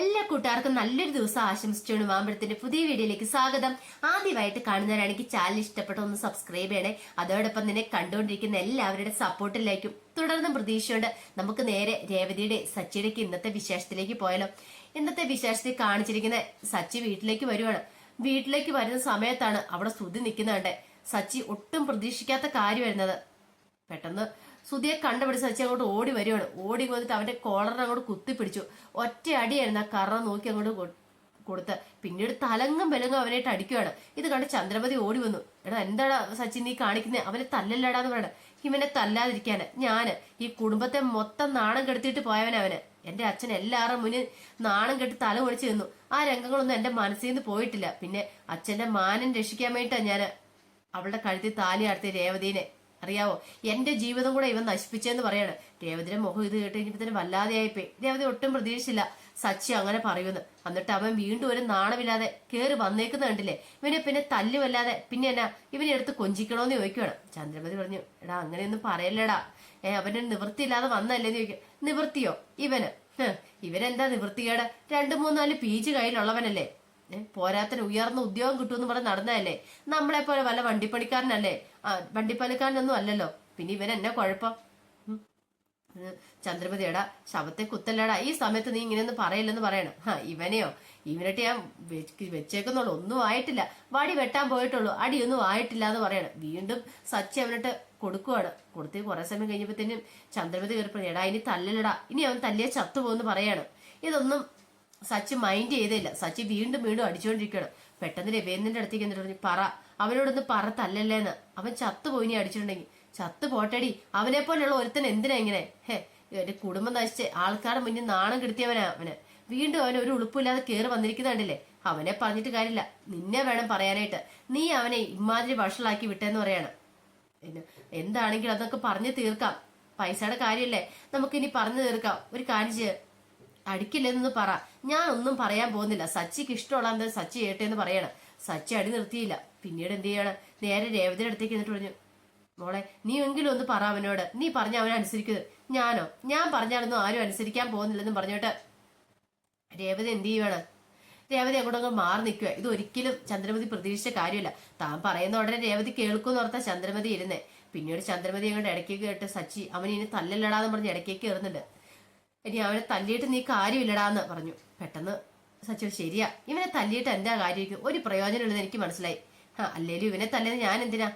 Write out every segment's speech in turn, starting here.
എല്ലാ കൂട്ടുകാർക്കും നല്ലൊരു ദിവസം ആശംസിച്ചുകൊണ്ട് മാമ്പഴത്തിന്റെ പുതിയ വീഡിയോയിലേക്ക് സ്വാഗതം. ആദ്യമായിട്ട് കാണുന്നവരാണെങ്കിൽ ചാനൽ ഇഷ്ടപ്പെട്ട ഒന്ന് സബ്സ്ക്രൈബ് ചെയ്യണേ. അതോടൊപ്പം തന്നെ കണ്ടുകൊണ്ടിരിക്കുന്ന എല്ലാവരുടെ സപ്പോർട്ടിലേക്കും തുടർന്നും പ്രതീക്ഷയുണ്ട് നമുക്ക് നേരെ രേവതിയുടെ സച്ചിയുടെക്ക് ഇന്നത്തെ വിശേഷത്തിലേക്ക് പോയാലോ. ഇന്നത്തെ വിശേഷത്തിൽ കാണിച്ചിരിക്കുന്ന സച്ചി വീട്ടിലേക്ക് വരുവാണ്. വീട്ടിലേക്ക് വരുന്ന സമയത്താണ് അവിടെ സ്തുതി നിൽക്കുന്നുണ്ട്. സച്ചി ഒട്ടും പ്രതീക്ഷിക്കാത്ത കാര്യം വരുന്നത് പെട്ടെന്ന് സുധിയെ കണ്ടുപിടിച്ച് സച്ചി അങ്ങോട്ട് ഓടി വരുവാണ്. ഓടി വന്നിട്ട് അവന്റെ കോളറിനെ അങ്ങോട്ട് കുത്തിപ്പിടിച്ചു. ഒറ്റ അടിയായിരുന്നു ആ കറ നോക്കി അങ്ങോട്ട് കൊടുത്ത്. പിന്നീട് തലങ്ങും ബലങ്ങും അവനായിട്ട് അടിക്കുകയാണ് ഇത് കണ്ട് ചന്ദ്രപതി ഓടി വന്നു. എടാ എന്താടാ സച്ചിൻ നീ കാണിക്കുന്നത് അവനെ തല്ലല്ലടാന്ന് പറയണ. ഇവനെ തല്ലാതിരിക്കാന്. ഞാൻ ഈ കുടുംബത്തെ മൊത്തം നാണം കെടുത്തിട്ട് പോയവനവന് എന്റെ അച്ഛൻ എല്ലാവരും മുന്നിൽ നാണം കെട്ടി തല ഒളിച്ചു നിന്നു. ആ രംഗങ്ങളൊന്നും എന്റെ മനസ്സിൽ നിന്ന് പോയിട്ടില്ല. പിന്നെ അച്ഛന്റെ മാനം രക്ഷിക്കാൻ വേണ്ടിട്ടാ ഞാൻ അവളുടെ കഴുത്തിൽ താലി അടുത്ത് രേവതീനെ. അറിയാവോ? എന്റെ ജീവിതം കൂടെ ഇവൻ നശിപ്പിച്ചെന്ന് പറയാണ്. രേവതിയുടെ മുഖം ഇത് കേട്ട് കഴിഞ്ഞപ്പോ വല്ലാതെയായിപ്പോയി രേവതി ഒട്ടും പ്രതീക്ഷിച്ചില്ല. സച്ചി അങ്ങനെ പറയുന്നു എന്നിട്ട് അവൻ വീണ്ടും ഒരു നാണമില്ലാതെ കേറി വന്നേക്കുന്ന കണ്ടില്ലേ? ഇവനെ പിന്നെ തല്ലുമല്ലാതെ പിന്നെ എന്നാ ഇവനെ എടുത്ത് കൊഞ്ചിക്കണോന്ന് ചോദിക്കുവാണ് ചന്ദ്രമതി പറഞ്ഞു എടാ അങ്ങനെയൊന്നും പറയല്ലടാ. ഏ അവന് നിവൃത്തിയില്ലാതെ വന്നല്ലേന്ന് ചോദിക്കും നിവൃത്തിയോ? ഇവന്? ഇവനെന്താ നിവൃത്തികേട്? രണ്ടു മൂന്നാൽ പീജ് കയ്യിലുള്ളവനല്ലേ. പോരാത്തിന് ഉയർന്ന ഉദ്യോഗം കിട്ടുമെന്ന് പറഞ്ഞ് നടന്നതല്ലേ? നമ്മളെ പോലെ വല്ല വണ്ടിപ്പണിക്കാരനല്ലേ? ആ വണ്ടിപ്പണിക്കാരനൊന്നും അല്ലല്ലോ. പിന്നെ ഇവൻ എന്നെ കുഴപ്പം? ചന്ദ്രമതിയടാ ശവത്തെ കുത്തല്ലടാ. ഈ സമയത്ത് നീ ഇങ്ങനെയൊന്നും പറയില്ലെന്ന് പറയണം. ആ ഇവനെയോ? ഇവനട്ട് ഞാൻ വെച്ച് വെച്ചേക്കുന്നുള്ളൂ. ഒന്നും ആയിട്ടില്ല. വടി വെട്ടാൻ പോയിട്ടുള്ളൂ. അടിയൊന്നും ആയിട്ടില്ല എന്ന് പറയണം. വീണ്ടും സച്ചി അവനിട്ട് കൊടുക്കുവാണ്. കൊടുത്ത് കുറെ സമയം കഴിഞ്ഞപ്പോഴത്തേനും ചന്ദ്രമതി കയറിപ്പോ എടാ ഇനി തല്ലലടാ ഇനി അവൻ തല്ലിയ ചത്തുപോകുന്ന് പറയാണ്. ഇതൊന്നും സച്ചി മൈൻഡ് ചെയ്തില്ല സച്ച് വീണ്ടും വീണ്ടും അടിച്ചുകൊണ്ടിരിക്കണം പെട്ടെന്ന് രവേന്ദ്രന്റെ അടുത്തേക്ക് എന്നിട്ട് പറഞ്ഞു പറ അവനോടൊന്ന് പറ തല്ലല്ലേന്ന് അവൻ ചത്തുപോയി നീ അടിച്ചിട്ടുണ്ടെങ്കിൽ. ചത്തു പോട്ടടി. അവനെ പോലെയുള്ള ഒരുത്തൻ എന്തിനാ ഇങ്ങനെ? ഹേ എന്റെ കുടുംബം നശിച്ച്. ആൾക്കാരുടെ മുന്നിൽ നാണം കെടുത്തിയവനാ അവന്. വീണ്ടും അവൻ ഒരു ഉളുപ്പില്ലാതെ കയറി വന്നിരിക്കുന്നുണ്ടല്ലേ അവനെ പറഞ്ഞിട്ട് കാര്യമില്ല. നിന്നെ വേണം പറയാനായിട്ട്. നീ അവനെ ഇമാതിരി വഷളാക്കി വിട്ടെന്ന് പറയാണ്. എന്താണെങ്കിലും അതൊക്കെ പറഞ്ഞു തീർക്കാം. പൈസയുടെ കാര്യമല്ലേ? നമുക്കിനി പറഞ്ഞു തീർക്കാം. ഒരു കാര്യം അടിക്കില്ലെന്ന് പറ. ഞാൻ ഒന്നും പറയാൻ പോകുന്നില്ല. സച്ചിക്ക് ഇഷ്ടമുള്ള എന്താ സച്ചി ചെയ്യട്ടെ എന്ന് പറയണം. സച്ചി അടി നിർത്തിയില്ല. പിന്നീട് എന്ത് ചെയ്യണം? നേരെ രേവതിയുടെ അടുത്തേക്ക് എന്നിട്ട് പറഞ്ഞു മോളെ നീ എങ്കിലും ഒന്ന് പറ അവനോട്. നീ പറഞ്ഞ അവനെ അനുസരിക്കുന്നത് ഞാനോ? ഞാൻ പറഞ്ഞാലൊന്നും ആരും അനുസരിക്കാൻ പോകുന്നില്ലെന്നും പറഞ്ഞോട്ട് രേവതി എന്ത് ചെയ്യുവാണ്? രേവതി അങ്ങോട്ടങ്ങ് മാറി നിൽക്കുക ഇത് ഒരിക്കലും ചന്ദ്രമതി പ്രതീക്ഷിച്ച കാര്യമില്ല. താൻ പറയുന്ന ഉടനെ രേവതി കേൾക്കുമെന്ന് ഓർത്താ ചന്ദ്രമതി ഇരുന്നേ. പിന്നീട് ചന്ദ്രമതി അങ്ങോട്ട് ഇടയ്ക്ക് കേട്ട് സച്ചി അവൻ ഇനി തല്ലല്ലടാന്ന് പറഞ്ഞ് ഇടയ്ക്കേക്ക് കയറുന്നുണ്ട് ഇനി അവനെ തല്ലിയിട്ട് നീ കാര്യമില്ലടാന്ന് പറഞ്ഞു. പെട്ടെന്ന് സച്ചിൻ ശരിയാ. ഇവനെ തല്ലിയിട്ട് എന്താ കാര്യമായിരിക്കും? ഒരു പ്രയോജനമുള്ളത് എനിക്ക് മനസ്സിലായി. ആ അല്ലേലും ഇവനെ തല്ലേന്ന് ഞാൻ എന്തിനാ?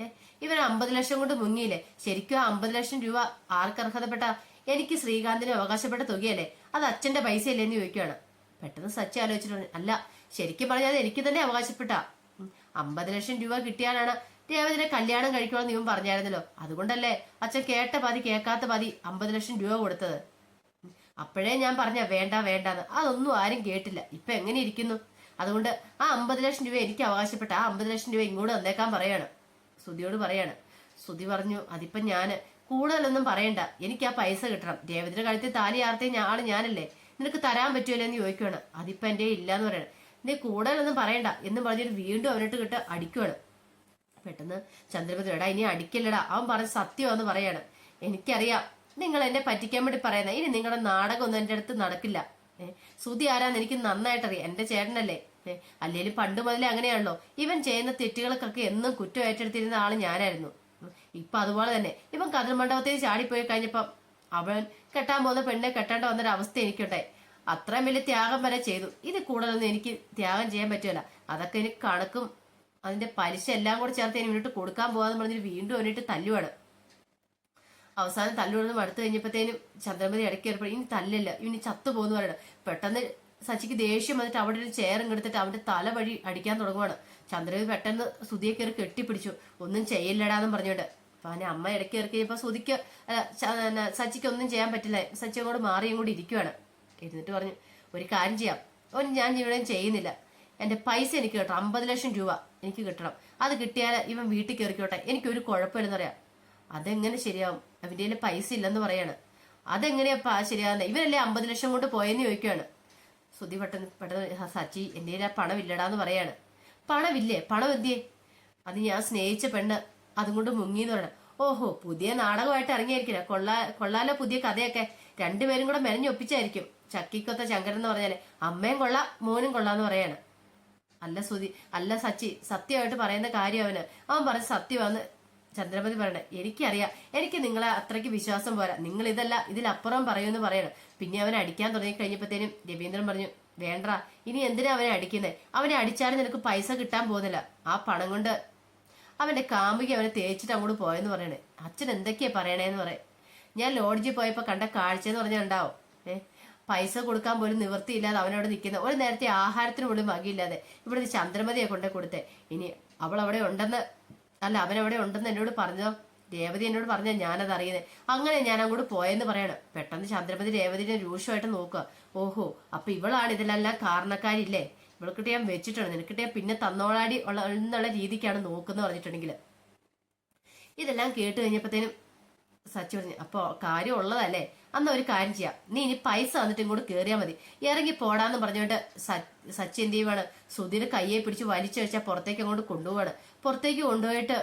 ഏ ഇവൻ അമ്പത് ലക്ഷം കൊണ്ട് മുങ്ങിയില്ലേ? ശരിക്കും ആ അമ്പത് ലക്ഷം രൂപ ആർക്ക് അർഹതപ്പെട്ട? എനിക്ക് ശ്രീകാന്തിന് അവകാശപ്പെട്ട തുകയല്ലേ? അത് അച്ഛന്റെ പൈസയല്ലേ എന്ന് ചോദിക്കുകയാണ് പെട്ടെന്ന് സച്ചി ആലോചിച്ചിട്ടുണ്ട് അല്ല ശരിക്കും പറഞ്ഞാൽ എനിക്ക് തന്നെ അവകാശപ്പെട്ട. അമ്പത് ലക്ഷം രൂപ കിട്ടിയാലാണ്. രേവതിനെ കല്യാണം കഴിക്കണമെന്ന് ഇവൻ പറഞ്ഞായിരുന്നല്ലോ. അതുകൊണ്ടല്ലേ അച്ഛൻ കേട്ട പാതി കേൾക്കാത്ത പാതി അമ്പത് ലക്ഷം രൂപ കൊടുത്തത്? അപ്പോഴേ ഞാൻ പറഞ്ഞ വേണ്ട വേണ്ടാന്ന്. അതൊന്നും ആരും കേട്ടില്ല. ഇപ്പൊ എങ്ങനെ ഇരിക്കുന്നു? അതുകൊണ്ട് ആ അമ്പത് ലക്ഷം രൂപ എനിക്ക് അവകാശപ്പെട്ട ആ അമ്പത് ലക്ഷം രൂപ ഇങ്ങോട്ട് വന്നേക്കാൻ പറയാണ്. സുധിയോട് പറയാണ്. സുധി പറഞ്ഞു അതിപ്പം ഞാൻ കൂടുതലൊന്നും പറയണ്ട. എനിക്ക് ആ പൈസ കിട്ടണം. രേവതിയുടെ കഴുത്തിൽ താലി ആർത്തി ആൾ ഞാനല്ലേ? നിനക്ക് തരാൻ പറ്റുമല്ലോ എന്ന് ചോദിക്കുവാണ്. അതിപ്പോ എന്റെ ഇല്ലാന്ന് പറയണം. നീ കൂടുതലൊന്നും പറയണ്ട. എന്ന് പറഞ്ഞിട്ട് വീണ്ടും അവനിട്ട് കിട്ട് അടിക്കുവാണ്. പെട്ടെന്ന് ചന്ദ്രപതി എടാ ഇനി അടിക്കില്ലടാ. അവൻ പറഞ്ഞ സത്യമാണെന്ന് പറയാണ്. എനിക്കറിയാം നിങ്ങൾ എന്നെ പറ്റിക്കാൻ വേണ്ടി പറയുന്നത് ഇനി നിങ്ങളുടെ നാടകം ഒന്നും എന്റെ അടുത്ത് നടക്കില്ല. സുതി ആരാന്ന് എനിക്ക് നന്നായിട്ട് അറിയാം എന്റെ ചേട്ടനല്ലേ. ഏ, അല്ലേലും പണ്ട് മുതലേ അങ്ങനെയാണല്ലോ. ഇവൻ ചെയ്യുന്ന തെറ്റുകൾക്കൊക്കെ എന്നും കുറ്റം ഏറ്റെടുത്തിരുന്ന ആൾ ഞാനായിരുന്നു. ഇപ്പൊ അതുപോലെ തന്നെ. ഇവൻ കതിർ മണ്ഡപത്തിൽ ചാടിപ്പോയി കഴിഞ്ഞപ്പം അവൻ കെട്ടാൻ പോകുന്ന പെണ്ണെ കെട്ടേണ്ട വന്നൊരു അവസ്ഥ എനിക്കുണ്ടായി. അത്രയും വലിയ ത്യാഗം വരെ ചെയ്തു. ഇത് കൂടുതലൊന്നും എനിക്ക് ത്യാഗം ചെയ്യാൻ പറ്റില്ല അതൊക്കെ എനിക്ക് കണക്കും അതിന്റെ പലിശ എല്ലാം കൂടെ ചേർത്ത് ഇനി മുന്നോട്ട് കൊടുക്കാൻ പോകാന്ന് പറഞ്ഞിട്ട് വീണ്ടും അവനിട്ട് തല്ലുവാണ്. അവസാനം തല്ലുകൊടുന്ന് മടുത്തു കഴിഞ്ഞപ്പോഴത്തേനും ചന്ദ്രമതി ഇടയ്ക്ക് ഏർപ്പെടും ഇനി തല്ലല്ല ഇനി ചത്തു പോകുന്നു പറയണം പെട്ടെന്ന് സച്ചിക്ക് ദേഷ്യം വന്നിട്ട് അവിടെ ഒരു ചെയറും എടുത്തിട്ട് അവന്റെ തല വഴി അടിക്കാൻ തുടങ്ങുവാണ്. ചന്ദ്രമതി പെട്ടെന്ന് സുതിയെ കയറി കെട്ടിപ്പിടിച്ചു. ഒന്നും ചെയ്യില്ലടാന്നും പറഞ്ഞോണ്ട് അപ്പൊ അവനെ അമ്മ ഇടയ്ക്ക് കയറി കഴിഞ്ഞപ്പോ സുതിക്ക് സച്ചിക്ക് ഒന്നും ചെയ്യാൻ പറ്റില്ല. സച്ചി അങ്ങോട്ട് മാറിയും കൂടി ഇരിക്കുവാണ്. എന്നിട്ട് പറഞ്ഞു ഒരു കാര്യം ചെയ്യാം. ഓൻ ഞാൻ ഇവിടെയും ചെയ്യുന്നില്ല. എന്റെ പൈസ എനിക്ക് കിട്ടണം. അമ്പത് ലക്ഷം രൂപ എനിക്ക് കിട്ടണം. അത് കിട്ടിയാൽ ഇവൻ വീട്ടിൽ കയറിക്കോട്ടെ. എനിക്കൊരു കുഴപ്പമില്ലെന്ന് പറയാം അതെങ്ങനെ ശരിയാവും? അവന്റെ കയ്യിൽ പൈസ ഇല്ലെന്ന് പറയാണ്. അതെങ്ങനെയാ ശരിയാവുന്നത് ഇവരല്ലേ അമ്പത് ലക്ഷം കൊണ്ട് പോയെന്ന് ചോദിക്കുകയാണ് സുധി പെട്ടെന്ന് പെട്ടെന്ന് സച്ചി എന്റെ കയ്യിൽ ആ പണം ഇല്ലടാന്ന് പറയാണ്. പണമില്ലേ? പണം എന്തിയേ? അത് ഞാൻ സ്നേഹിച്ച പെണ്ണ്. അതും കൊണ്ട് മുങ്ങിന്ന് പറയണം. ഓഹോ പുതിയ നാടകമായിട്ട് ഇറങ്ങിയായിരിക്കില്ല കൊള്ളാ കൊള്ളാലോ പുതിയ കഥയൊക്കെ. രണ്ടുപേരും കൂടെ മെനഞ്ഞൊപ്പിച്ചായിരിക്കും ചക്കിക്കൊത്ത ശങ്കരൻ എന്ന് പറഞ്ഞാൽ അമ്മയും കൊള്ള മോനും കൊള്ളാന്ന് പറയാണ്. അല്ല സുധി അല്ല സച്ചി സത്യമായിട്ട് പറയുന്ന കാര്യം അവന്. അവൻ പറഞ്ഞ സത്യമാന്ന് ചന്ദ്രമതി പറയണേ എനിക്കറിയാം എനിക്ക് നിങ്ങളെ അത്രയ്ക്ക് വിശ്വാസം പോരാ. നിങ്ങൾ ഇതല്ല ഇതിലപ്പുറം പറയുമെന്ന് പറയണം. പിന്നെ അവനെ അടിക്കാൻ തുടങ്ങി കഴിഞ്ഞപ്പോഴത്തേനും രവീന്ദ്രൻ പറഞ്ഞു വേണ്ട ഇനി എന്തിനാ അവനെ അടിക്കുന്നത് അവനെ അടിച്ചാലും നിനക്ക് പൈസ കിട്ടാൻ പോകുന്നില്ല. ആ പണം കൊണ്ട്. അവന്റെ കാമുകി അവനെ തേച്ചിട്ട് അങ്ങോട്ട് പോയെന്ന് പറയണേ അച്ഛൻ എന്തൊക്കെയാ പറയണേന്ന് പറയാം. ഞാൻ ലോഡ്ജിൽ പോയപ്പോ കണ്ട കാഴ്ച എന്ന് പറഞ്ഞാൽ ഉണ്ടാവും. ഏഹ് പൈസ കൊടുക്കാൻ പോലും നിവൃത്തിയില്ലാതെ അവനവിടെ നിൽക്കുന്ന ഒരു നേരത്തെ ആഹാരത്തിന് പോലും വകയില്ലാതെ ഇവിടെ ചന്ദ്രമതിയെ കൊണ്ടേ കൊടുത്തേ. ഇനി അവൾ അവിടെ ഉണ്ടെന്ന് അല്ല അവനവിടെ ഉണ്ടെന്ന് എന്നോട് പറഞ്ഞോ? രേവതി എന്നോട് പറഞ്ഞ ഞാനത് അറിയുന്നത് അങ്ങനെ ഞാൻ അങ്ങോട്ട് പോയെന്ന് പറയണം. പെട്ടെന്ന് ചന്ദ്രമതി രേവതിനെ രൂക്ഷമായിട്ട് നോക്കുക. ഓഹോ അപ്പൊ ഇവളാണ് ഇതിലെല്ലാം കാരണക്കാരില്ലേ? ഇവൾക്കിട്ട് ഞാൻ വെച്ചിട്ടുണ്ട്. നിനക്കിട്ട് ഞാൻ പിന്നെ തന്നോളാടി ഉള്ള എന്നുള്ള രീതിക്കാണ് നോക്കുന്നത് പറഞ്ഞിട്ടുണ്ടെങ്കിൽ ഇതെല്ലാം കേട്ട് കഴിഞ്ഞപ്പോഴത്തേനും സച്ചി പറഞ്ഞു അപ്പോൾ കാര്യം ഉള്ളതല്ലേ അന്ന് ഒരു കാര്യം ചെയ്യാം. നീ ഇനി പൈസ വന്നിട്ട് ഇങ്ങോട്ട് കയറിയാൽ മതി. ഇറങ്ങി പോടാന്ന് പറഞ്ഞുകൊണ്ട് സച്ചിൻ സച്ചി എന്ത് ചെയ്യുവാണ് സുധീർ കയ്യെ പിടിച്ച് വലിച്ചു വെച്ചാൽ പുറത്തേക്ക് അങ്ങോട്ട് കൊണ്ടുപോവാണ്. പുറത്തേക്ക് കൊണ്ടുപോയിട്ട്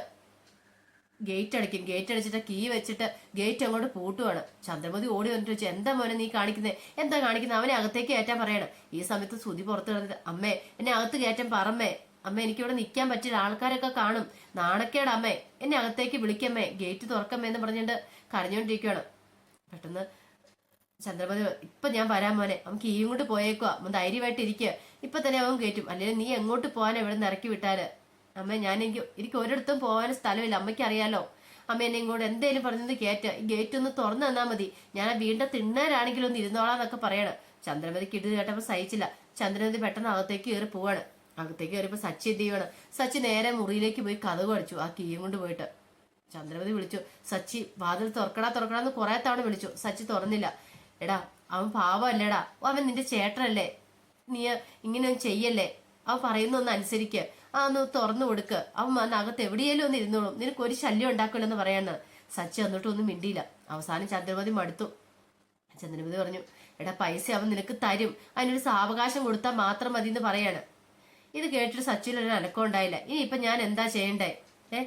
ഗേറ്റ് അടയ്ക്കും. ഗേറ്റ് അടിച്ചിട്ട് കീ വെച്ചിട്ട് ഗേറ്റ് അങ്ങോട്ട് പൂട്ടുവാണ്. ചന്ദ്രമതി ഓടി വന്നിട്ട് വെച്ചു എന്താ മോനെ നീ കാണിക്കുന്നത് എന്താ കാണിക്കുന്നത് അവനെ അകത്തേക്ക് കയറ്റാൻ പറയണം. ഈ സമയത്ത് സുധി പുറത്ത് കിടന്നിട്ട് അമ്മേ എന്നെ അകത്ത് കയറ്റാൻ പറമ്മേ. അമ്മ എനിക്കിവിടെ നിൽക്കാൻ പറ്റില്ല ആൾക്കാരൊക്കെ കാണും. നാണക്കേട് അമ്മേ. എന്നെ അകത്തേക്ക് വിളിക്കമ്മേ. ഗേറ്റ് തുറക്കമ്മേ എന്ന് പറഞ്ഞിട്ട് കരഞ്ഞുകൊണ്ടിരിക്കുകയാണ് പെട്ടെന്ന് ചന്ദ്രമതി ഇപ്പൊ ഞാൻ വരാൻ മോനെ നമുക്ക് ഈ ഇങ്ങോട്ട് പോയേക്കുക അവൻ ധൈര്യമായിട്ട് ഇരിക്കുക ഇപ്പൊ തന്നെ അവൻ കയറ്റും. അല്ലെങ്കിൽ നീ എങ്ങോട്ട് പോകാൻ എവിടെ നിന്ന് ഇറക്കി വിട്ടാൽ? അമ്മ ഞാൻ എനിക്ക് എനിക്ക് ഒരിടത്തും പോകാൻ സ്ഥലമില്ല അമ്മയ്ക്ക് അറിയാലോ. അമ്മ എന്നെ ഇങ്ങോട്ട് എന്തേലും പറഞ്ഞത് കേറ്റ ഈ ഗേറ്റ് ഒന്ന് തുറന്നു തന്നാ മതി. ഞാൻ വീണ്ടും തിണ്ണാനാണെങ്കിലും ഒന്ന് ഇരുന്നോളാന്നൊക്കെ പറയണം. ചന്ദ്രമതിക്ക് ഇത് കേട്ടപ്പോ സഹിച്ചില്ല. ചന്ദ്രമതി പെട്ടെന്ന് അകത്തേക്ക് കയറി പോവാണ്. അകത്തേക്ക് കയറിയപ്പോ സച്ചി എന്ത് ചെയ്യണം സച്ചി നേരെ മുറിയിലേക്ക് പോയി കഥ അടിച്ചു ആ കീയും കൊണ്ട് പോയിട്ട്. ചന്ദ്രമതി വിളിച്ചു. സച്ചി വാതിൽ തുറക്കടാ തുറക്കടാന്ന് കുറെ തവണ വിളിച്ചു. സച്ചി തുറന്നില്ല. എടാ അവൻ പാവമല്ലേടാ. ഓ, അവൻ നിന്റെ ചേട്ടനല്ലേ? നീ ഇങ്ങനെയൊന്നും ചെയ്യല്ലേ? അവൻ പറയുന്ന ഒന്ന് അനുസരിക്ക്. ആ ഒന്ന് തുറന്നു കൊടുക്ക്. അവൻ വന്ന് അകത്ത് എവിടെയെങ്കിലും ഒന്ന് ഇരുന്നോളും. നിനക്ക് ഒരു ശല്യം ഉണ്ടാക്കില്ലെന്ന് പറയാണ് സച്ചി വന്നിട്ടൊന്നും മിണ്ടിയില്ല. അവസാനം ചന്ദ്രമതി മടുത്തു. ചന്ദ്രമതി പറഞ്ഞു എടാ പൈസ അവൻ നിനക്ക് തരും. അതിനൊരു സാവകാശം കൊടുത്താൽ മാത്രം മതി എന്ന് പറയാണ്. ഇത് കേട്ടിട്ട് സച്ചിൻ ഒരു അനക്കം ഉണ്ടായില്ല. ഇനി ഇപ്പൊ ഞാൻ എന്താ ചെയ്യണ്ടേ? ഏ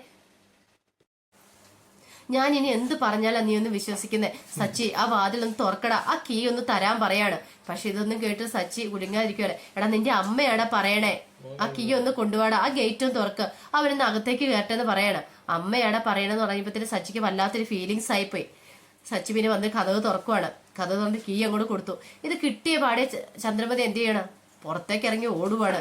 ഞാൻ ഇനി എന്ത് പറഞ്ഞാലാ നീ ഒന്ന് വിശ്വസിക്കുന്നേ? സച്ചി ആ വാതിൽ ഒന്ന് തുറക്കടാ. ആ കീ ഒന്ന് തരാൻ പറയാണ്. പക്ഷെ ഇതൊന്നും കേട്ട് സച്ചി കുടുങ്ങാതിരിക്കുവല്ലേ എടാ നിന്റെ അമ്മയാടാ പറയണേ. ആ കീ ഒന്ന് കൊണ്ടുപോടാ ആ ഗേറ്റ് ഒന്ന് തുറക്ക്. അവനൊന്ന് അകത്തേക്ക് കയറ്റെന്ന് പറയണം. അമ്മയാടാ പറയണെന്ന് പറഞ്ഞപ്പോഴത്തേന് സച്ചിക്ക് വല്ലാത്തൊരു ഫീലിങ്സ് ആയിപ്പോയി. സച്ചി പിന്നെ വന്ന് കഥവ് തുറക്കുവാണ്. കഥ തുറന്ന് കീ അങ്ങോട്ട് കൊടുത്തു. ഇത് കിട്ടിയ പാടെ ചന്ദ്രമതി എന്ത് ചെയ്യണം? പുറത്തേക്ക് ഇറങ്ങി ഓടുവാണ്.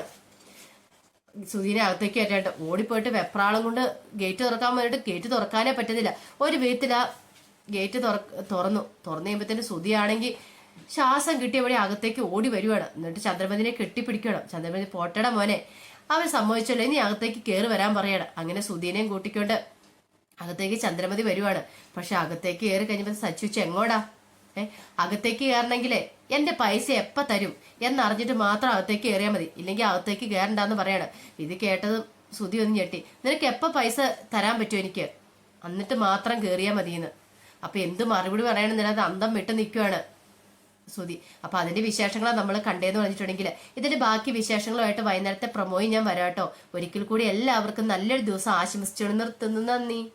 സുധീനെ അകത്തേക്ക് കയറ്റാണ്ട് ഓടിപ്പോയിട്ട് വെപ്രാളം കൊണ്ട് ഗേറ്റ് തുറക്കാൻ വേണ്ടിട്ട് ഗേറ്റ് തുറക്കാനേ പറ്റുന്നില്ല. ഒരു വിധത്തിൽ ആ ഗേറ്റ് തുറ തുറന്നു. തുറന്നു കഴിയുമ്പോഴത്തേന് സുധിയാണെങ്കിൽ ശ്വാസം കിട്ടിയപടി അകത്തേക്ക് ഓടി വരുവാണ്. എന്നിട്ട് ചന്ദ്രമതിനെ കെട്ടിപ്പിടിക്കണം. ചന്ദ്രമതി പോട്ടട മോനെ. അവൻ സമ്മതിച്ചല്ലോ. ഇനി അകത്തേക്ക് കയറി വരാൻ പറയണം. അങ്ങനെ സുധീനെയും കൂട്ടിക്കൊണ്ട് അകത്തേക്ക് ചന്ദ്രമതി വരുവാണ്. പക്ഷെ അകത്തേക്ക് കയറി കഴിഞ്ഞപ്പോൾ സച്ചു എങ്ങോടാ? അകത്തേക്ക് കയറണമെങ്കിലേ എന്റെ പൈസ എപ്പ തരും എന്നറിഞ്ഞിട്ട് മാത്രം അകത്തേക്ക് കയറിയാൽ മതി. ഇല്ലെങ്കിൽ അകത്തേക്ക് കയറണ്ടെന്ന് പറയണം. ഇത് കേട്ടതും സുതി ഒന്ന് ഞെട്ടി. നിനക്ക് എപ്പ പൈസ തരാൻ പറ്റുമോ എനിക്ക്? എന്നിട്ട് മാത്രം കയറിയാൽ മതിയെന്ന്. അപ്പൊ എന്ത് മറുപടി പറയണം നിനത് അന്തം വിട്ട് നിൽക്കുവാണ് സുതി അപ്പൊ അതിന്റെ വിശേഷങ്ങളാണ് നമ്മൾ കണ്ടേന്ന് പറഞ്ഞിട്ടുണ്ടെങ്കിൽ ഇതിന്റെ ബാക്കി വിശേഷങ്ങളുമായിട്ട് വൈകുന്നേരത്തെ പ്രൊമോയും ഞാൻ വരാട്ടോ. ഒരിക്കൽ കൂടി എല്ലാവർക്കും നല്ലൊരു ദിവസം ആശംസിച്ചു നിർത്തുന്നു. നന്ദി.